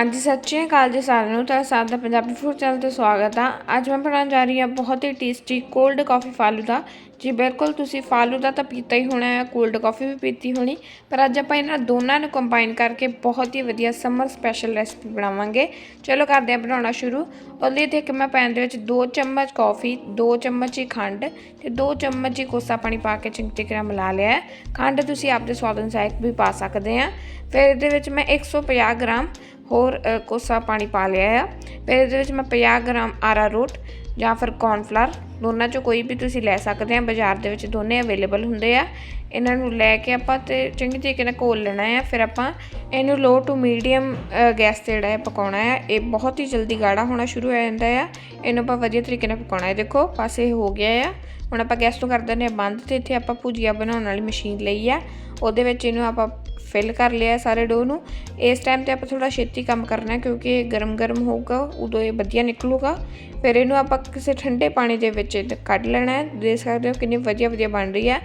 ਹਾਂਜੀ, ਸਤਿ ਸ਼੍ਰੀ ਅਕਾਲ ਜੀ ਸਾਰਿਆਂ ਨੂੰ ਤਾਂ ਸਾਡਾ ਪੰਜਾਬੀ ਫੂਡ ਚੈਨਲ ਤੇ ਸਵਾਗਤ ਆ। ਅੱਜ ਮੈਂ ਬਣਾਉਣ ਜਾ ਰਹੀ ਹਾਂ ਬਹੁਤ ਹੀ ਟੇਸਟੀ ਕੋਲਡ ਕਾਫੀ ਫਾਲੂਦਾ ਜੀ ਬਿਲਕੁਲ, ਤੁਸੀਂ ਫਾਲੂਦਾ ਤਾਂ ਪੀਤਾ ਹੀ ਹੋਣਾ ਹੈ ਕੋਲਡ ਕਾਫੀ ਵੀ ਪੀਤੀ ਹੋਣੀ। ਪਰ ਅੱਜ ਆਪਾਂ ਇਹਨਾਂ ਦੋਨਾਂ ਨੂੰ ਕੰਬਾਈਨ ਕਰਕੇ ਬਹੁਤ ਹੀ ਵਧੀਆ ਸਮਰ ਸਪੈਸ਼ਲ ਰੈਸਪੀ ਬਣਾਵਾਂਗੇ। ਚਲੋ ਕਰਦੇ ਹਾਂ ਬਣਾਉਣਾ ਸ਼ੁਰੂ। ਉਹਦੇ ਲਈ ਤੇ ਮੈਂ ਪੈਨ ਦੇ ਵਿੱਚ 2 ਚਮਚ ਕਾਫੀ 2 ਚਮਚ ਹੀ ਖੰਡ ਤੇ 2 ਚਮਚ ਹੀ ਕੋਸਾ ਪਾਣੀ ਪਾ ਕੇ ਚੰਗੀ ਤਰ੍ਹਾਂ ਮਿਲਾ ਲਿਆ ਖੰਡ ਤੁਸੀਂ ਆਪਦੇ ਸਵਾਦ ਅਨੁਸਾਰ ਵੀ ਪਾ ਸਕਦੇ ਆ ਫਿਰ ਇਹਦੇ ਵਿੱਚ ਮੈਂ 150 ਗ੍ਰਾਮ ਹੋਰ ਕੋਸਾ ਪਾਣੀ ਪਾ ਲਿਆ ਆ। ਫਿਰ ਇਹਦੇ ਵਿੱਚ ਮੈਂ 50 ਗ੍ਰਾਮ ਆਰਾ ਰੂਟ ਜਾਂ ਫਿਰ ਕੌਰਨਫਲਾਰ ਦੋਨਾਂ ਚੋਂ ਕੋਈ ਵੀ ਤੁਸੀਂ ਲੈ ਸਕਦੇ ਆ। ਬਾਜ਼ਾਰ ਦੇ ਵਿੱਚ ਦੋਨੇ ਅਵੇਲੇਬਲ ਹੁੰਦੇ ਆ। ਇਹਨਾਂ ਨੂੰ ਲੈ ਕੇ ਆਪਾਂ ਤੇ ਚੰਗੀ ਤਰੀਕੇ ਨਾਲ ਘੋਲ ਲੈਣਾ ਆ ਫਿਰ ਆਪਾਂ ਇਹਨੂੰ ਲੋ ਟੂ ਮੀਡੀਅਮ ਗੈਸ ਤੇ ਜਿਹੜਾ ਹੈ ਪਕਾਉਣਾ ਹੈ, ਇਹ ਬਹੁਤ ਹੀ ਜਲਦੀ ਗਾੜਾ ਹੋਣਾ ਸ਼ੁਰੂ ਹੋ ਜਾਂਦਾ ਆ। ਇਹਨੂੰ ਆਪਾਂ ਵਧੀਆ ਤਰੀਕੇ ਨਾਲ ਪਕਾਉਣਾ ਹੈ। ਦੇਖੋ, ਪਾਸੇ ਹੋ ਗਿਆ ਆ। ਹੁਣ ਆਪਾਂ ਗੈਸ ਤੋਂ ਕਰ ਦਿੰਦੇ ਹਾਂ ਬੰਦ ਤੇ ਇੱਥੇ ਆਪਾਂ ਭੁਜੀਆ ਬਣਾਉਣ ਵਾਲੀ ਮਸ਼ੀਨ ਲਈ ਆ। ਉਹਦੇ ਵਿੱਚ ਇਹਨੂੰ ਆਪਾਂ ਫਿਲ ਕਰ ਲਿਆ ਸਾਰੇ ਡੋ ਨੂੰ। ਇਸ ਟਾਈਮ ਤੇ ਆਪਾਂ ਥੋੜਾ ਛੇਤੀ ਕੰਮ ਕਰਨਾ ਕਿਉਂਕਿ ਇਹ ਗਰਮ ਗਰਮ ਹੋਊਗਾ, ਉਦੋਂ ਇਹ ਵਧੀਆ ਨਿਕਲੂਗਾ। ਫਿਰ ਇਹਨੂੰ ਆਪਾਂ ਕਿਸੇ ਠੰਡੇ ਪਾਣੀ ਦੇ ਵਿੱਚ ਕੱਢ ਲੈਣਾ ਹੈ। ਦੇਖ ਸਕਦੇ ਹੋ ਕਿੰਨੀ ਵਧੀਆ ਵਧੀਆ ਬਣ ਰਹੀ ਹੈ।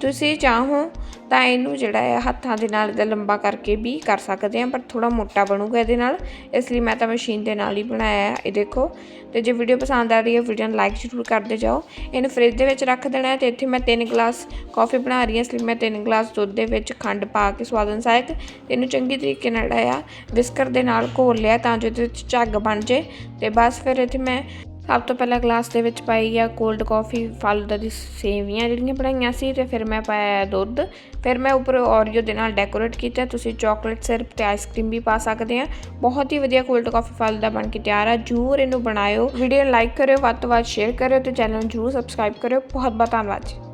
ਤੁਸੀਂ ਚਾਹੋ ਤਾਂ ਇਹਨੂੰ ਜਿਹੜਾ ਹੈ ਹੱਥਾਂ ਦੇ ਨਾਲ ਇਹਦਾ ਲੰਬਾ ਕਰਕੇ ਵੀ ਕਰ ਸਕਦੇ ਆ ਪਰ ਥੋੜਾ ਮੋਟਾ ਬਣੂਗਾ ਇਹਦੇ ਨਾਲ। ਇਸ ਲਈ ਮੈਂ ਤਾਂ ਮਸ਼ੀਨ ਦੇ ਨਾਲ ਹੀ ਬਣਾਇਆ ਇਹ ਦੇਖੋ। ਤੇ ਜੇ ਵੀਡੀਓ ਪਸੰਦ ਆ ਰਹੀ ਹੈ, ਵੀਡੀਓ ਨੂੰ ਲਾਈਕ ਜ਼ਰੂਰ ਕਰਦੇ ਜਾਓ। ਇਹਨੂੰ ਫ੍ਰਿਜ ਦੇ ਵਿੱਚ ਰੱਖ ਦੇਣਾ ਹੈ ਤੇ ਇੱਥੇ ਮੈਂ 3 ਗਲਾਸ ਕਾਫੀ ਬਣਾ ਰਹੀ ਹਾਂ। ਇਸ ਲਈ ਮੈਂ 3 ਗਲਾਸ ਦੁੱਧ ਦੇ ਵਿੱਚ ਖੰਡ ਪਾ ਕੇ ਸਵਾਦ ਅਨੁਸਾਰ ਇਹਨੂੰ ਚੰਗੀ ਤਰੀਕੇ ਨਾਲ ਜਿਹੜਾ ਵਿਸਕਰ ਦੇ ਨਾਲ ਘੋਲ ਲਿਆ ਤਾਂ ਜੋ ਇਹਦੇ ਵਿੱਚ ਝੱਗ ਬਣ ਜੇ ਤੇ ਬਸ ਫਿਰ ਇੱਥੇ ਮੈਂ ਸਭ ਤੋਂ ਪਹਿਲਾਂ ਗਲਾਸ ਦੇ ਵਿੱਚ ਪਾਈ ਆ ਕੋਲਡ ਕਾਫੀ ਫਾਲੂਦਾ ਦੀ ਸੇਵੀਆਂ ਜਿਹੜੀਆਂ ਬਣਾਈਆਂ ਸੀ ਤੇ ਫਿਰ ਮੈਂ ਪਾਇਆ ਦੁੱਧ। ਫਿਰ ਮੈਂ ਉੱਪਰ ਔਰੀਓ ਦੇ ਨਾਲ ਡੈਕੋਰੇਟ ਕੀਤਾ। ਤੁਸੀਂ ਚਾਕਲੇਟ ਸਿਰਪ ਤੇ ਆਈਸਕ੍ਰੀਮ ਵੀ ਪਾ ਸਕਦੇ ਆ। ਬਹੁਤ ਹੀ ਵਧੀਆ ਕੋਲਡ ਕਾਫੀ ਫਾਲੂਦਾ ਬਣ ਕੇ ਤਿਆਰ ਆ। ਜਰੂਰ ਇਹਨੂੰ ਬਣਾਇਓ। ਵੀਡੀਓ ਲਾਈਕ ਕਰਿਓ, ਵੱਧ ਤੋਂ ਵੱਧ ਸ਼ੇਅਰ ਕਰਿਓ ਤੇ ਚੈਨਲ ਨੂੰ ਜਰੂਰ ਸਬਸਕ੍ਰਾਈਬ ਕਰਿਓ। ਬਹੁਤ ਬਹੁਤ ਧੰਨਵਾਦ ਜੀ।